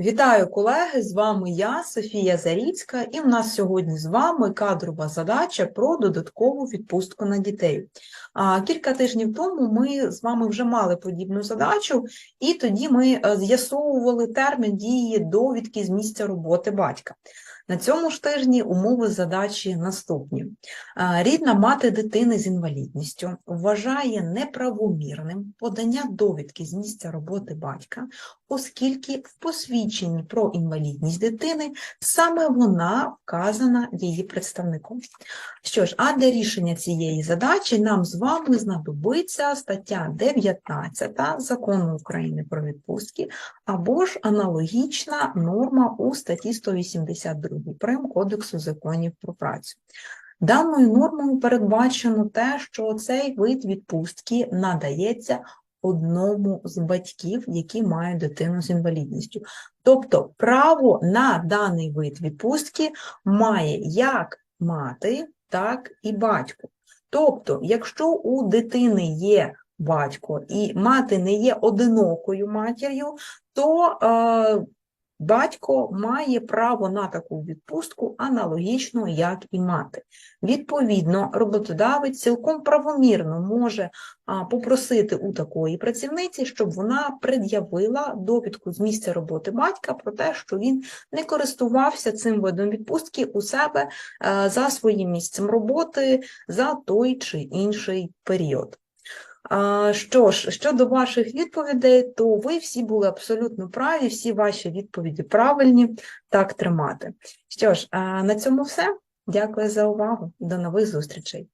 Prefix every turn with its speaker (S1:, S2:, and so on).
S1: Вітаю колеги! З вами я, Софія Заріцька, і в нас сьогодні з вами кадрова задача про додаткову відпустку на дітей. А, Кілька тижнів тому ми з вами вже мали подібну задачу, і тоді ми е, з'ясовували термін дії довідки з місця роботи батька. На цьому ж тижні умови задачі наступні. Рідна мати дитини з інвалідністю вважає неправомірним подання довідки з місця роботи батька, оскільки в посвідченні про інвалідність дитини саме вона вказана її представником. Що ж, а для рішення цієї задачі нам з вами знадобиться стаття 19 Закону України про відпустки або ж аналогічна норма у статті 182 Прим Кодексу законів про працю. Даною нормою передбачено те, що цей вид відпустки надається одному з батьків, які мають дитину з інвалідністю. Тобто право на даний вид відпустки має як мати, так і батько. Тобто, якщо у дитини є батько і мати не є одинокою матір'ю, то е, батько має право на таку відпустку аналогічно, як і мати. Відповідно, роботодавець цілком правомірно може попросити у такої працівниці, щоб вона пред'явила довідку з місця роботи батька про те, що він не користувався цим видом відпустки у себе е, за своїм місцем роботи за той чи інший період. Що ж, щодо ваших відповідей, то ви всі були абсолютно праві, всі ваші відповіді правильні, так тримати. Що ж, на цьому все. Дякую за увагу. До нових зустрічей.